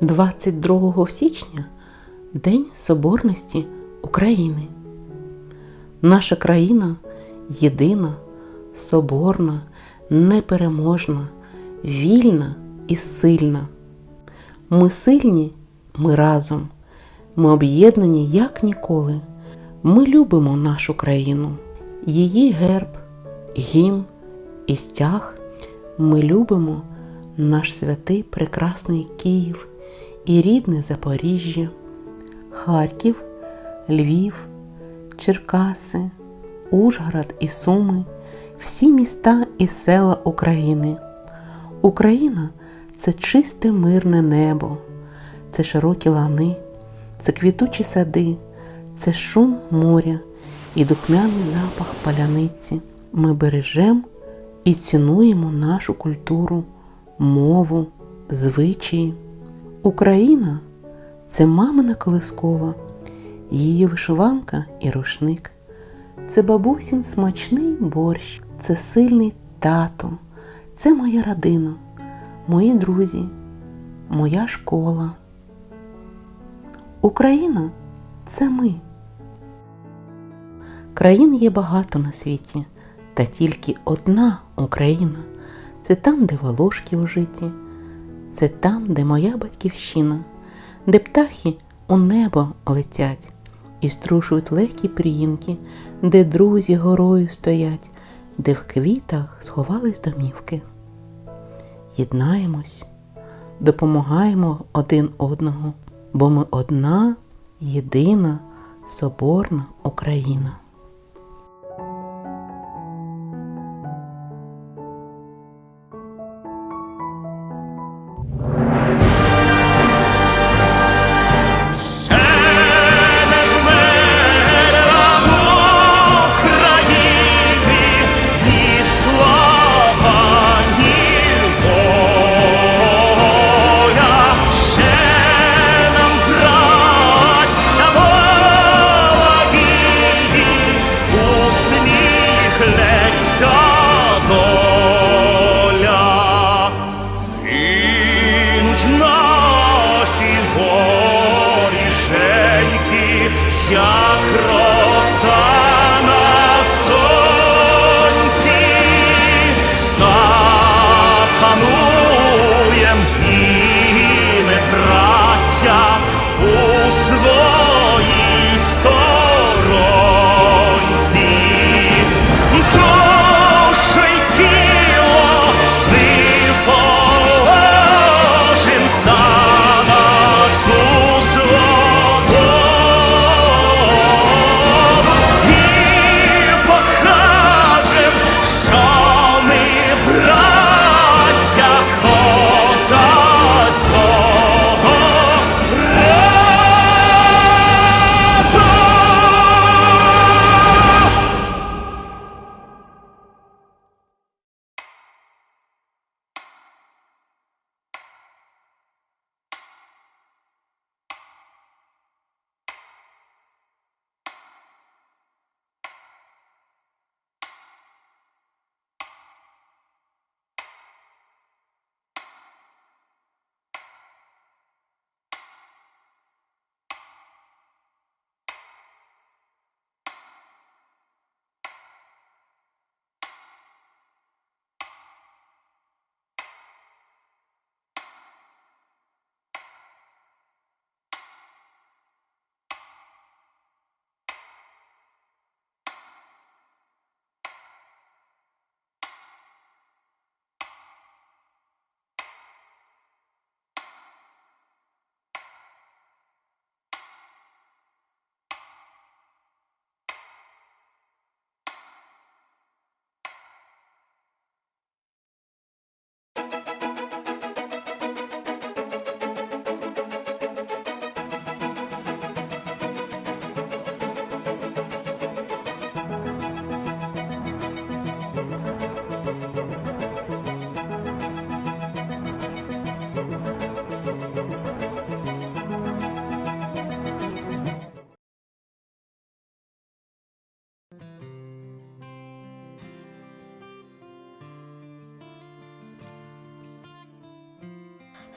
22 січня День Соборності України. Наша країна єдина, соборна, непереможна, вільна і сильна. Ми сильні, ми разом, ми об'єднані як ніколи. Ми любимо нашу країну, її герб, гімн і стяг. Ми любимо наш святий прекрасний Київ і рідне Запоріжжя, Харків, Львів, Черкаси, Ужгород і Суми, всі міста і села України. Україна це чисте мирне небо, це широкі лани, це квітучі сади, це шум моря і духмяний запах паляниці. Ми бережемо і цінуємо нашу культуру, мову, звичаї. Україна це мамина колискова, її вишиванка і рушник. Це бабусін смачний борщ, це сильний тато, це моя родина, мої друзі, моя школа. Україна це ми. Країн є багато на світі, та тільки одна Україна. Це там, де волошки у житті, це там, де моя батьківщина, де птахи у небо летять і струшують легкі пріїнки, де друзі горою стоять, де в квітах сховались домівки. Єднаємось, допомагаємо один одного, бо ми одна, єдина, соборна Україна. Як роса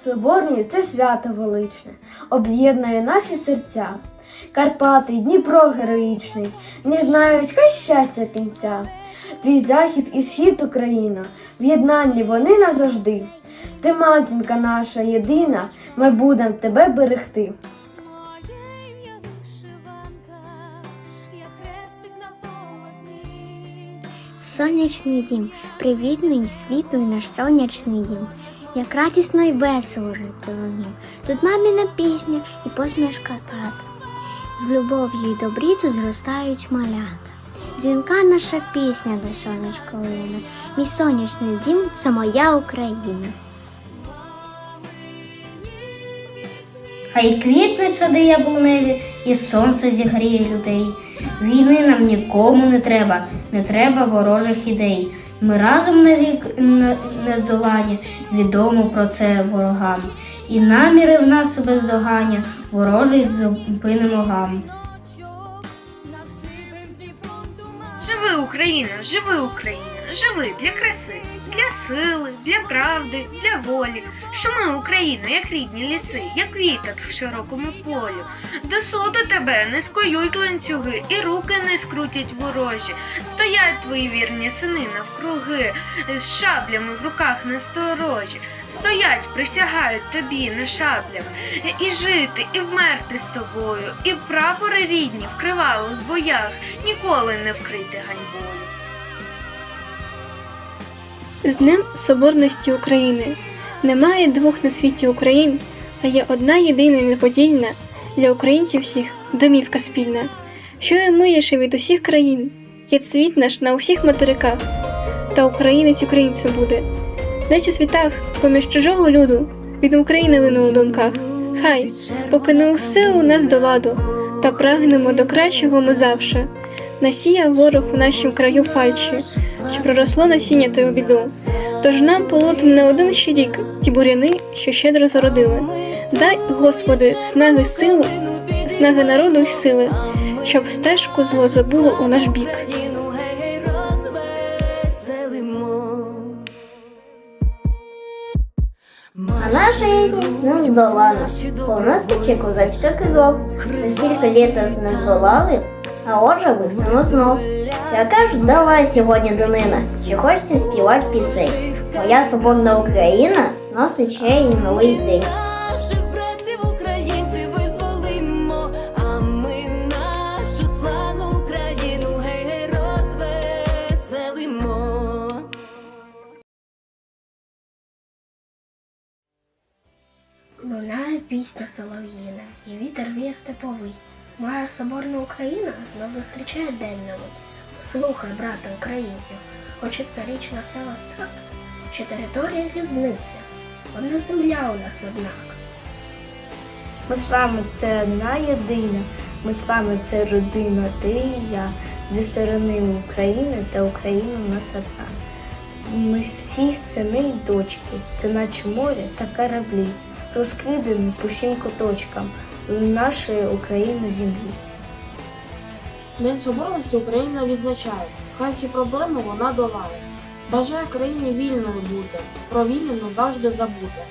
Соборні це свято величне, об'єднує наші серця. Карпати, Дніпро героїчний, не знають хай щастя кінця. Твій захід і схід Україна, в єднанні вони назавжди. Ти матінка наша єдина, ми будемо тебе берегти. Сонячний дім, привітний, світлий наш сонячний дім. Як радісно й весело жити нім. Тут маміна пісня і посмішка тата. З любов'ю й добріту зростають малята. Дзвінка наша пісня до сонечка лине. Мій сонячний дім це моя Україна. Хай квітнуть сади яблуневі, і сонце зігріє людей. Війни нам нікому не треба, не треба ворожих ідей. Ми разом навік не не відомо про це ворогам. І наміри в нас бездогання, ворожий зупинимо гам. Живи Україна, живи Україна, живи для краси, для сили, для правди, для волі. Шуми Україна, як рідні ліси, як вітер в широкому полю. До суду тебе не скоюють ланцюги, і руки не скрутять ворожі. Стоять твої вірні сини навкруги, з шаблями в руках насторожі. Стоять, присягають тобі на шаблях, і жити, і вмерти з тобою, і прапори рідні в кривавих боях ніколи не вкрити ганьбою. З Днем Соборності України немає двох на світі Україн, а є одна єдина неподільна для українців всіх домівка спільна, що не миліше від усіх країн, є цвіт наш на усіх материках, та українець українцем буде. Десь у світах, поміж чужого люду, від України лину у думках. Хай, поки не усе у нас до ладу, та прагнемо до кращого ми завше. Насіяв ворог у нашім краю фальші, що проросло насіння та у біду. Тож нам полотен не один ще рік ті буряни, що щедро зародили. Дай, Господи, снаги сили, снаги народу й сили, щоб стежку зло забуло у наш бік. А наша єдність не здолана, бо нас тече козацька кров. Ми стільки літ нас не а отже виснемо знов. Яка ж дала сьогодні донина, чи хочеться співати пісень? Моя соборна Україна носить ще й новий день. Наших братців українців визволимо, а ми нашу славну Україну гей. Лунає пісня солов'їна, і вітер віє степовий. Моя соборна Україна знов зустрічає день новий. Слухай, брате українців, хоч історично сталося так, що територія різниця, одна земля у нас однак. Ми з вами це одна єдина, ми з вами це родина, ти і я, дві сторони України та Україна у нас одна. Ми всі сини й дочки, це наче море та кораблі, розкидані по всім куточкам нашої України землі. День Україна відзначає, хай всі проблеми вона долає. Бажає країні вільною бути, про війни назавжди забути.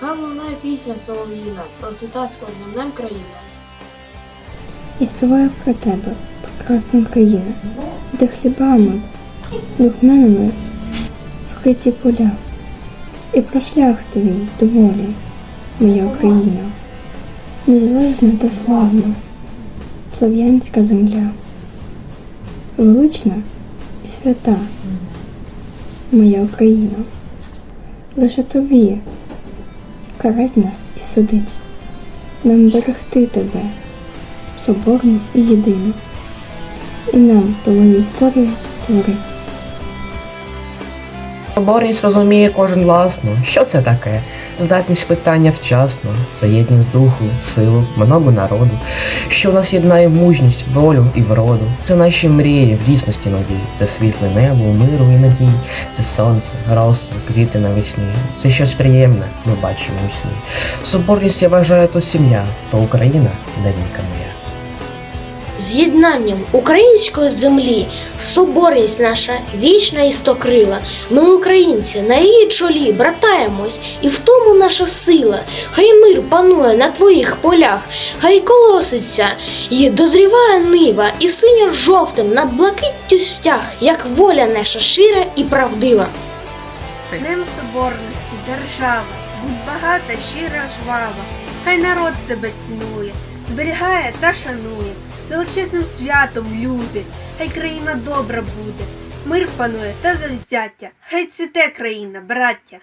Хай лунає пісня солов'їна, процвіта з кожним днем країна. І співаю про тебе, прекрасна Україна, де хлібами, духмянами вкриті поля, і про шлях твій до волі, моя Україна, незалежна та славна, слов'янська земля, велична і свята, моя Україна, лише тобі карать нас і судить, нам берегти тебе соборну і єдину. І нам твою історію творить. Соборність розуміє кожен власно. Що це таке? Здатність питання вчасно, це єдність духу, силу, много народу, що нас єднає мужність, волю і вроду. Це наші мрії в дійсності нові, це світле небо, миру і надій, це сонце, роси, квіти навесні. Це щось приємне, ми бачимо у сні. Соборність я вважаю то сім'я, то Україна, де моя. З'єднанням української землі, соборність наша вічна і стокрила. Ми, українці, на її чолі братаємось, і в тому наша сила. Хай мир панує на твоїх полях, хай колоситься і дозріває нива, і синьо-жовтим над блакиттю стяг, як воля наша шира і правдива. Днем соборності, держава, будь багата, щира, жвава, хай народ тебе цінує, зберігає та шанує, величезним святом люди, хай країна добра буде, мир панує та завзяття, хай цвіте країна, браття.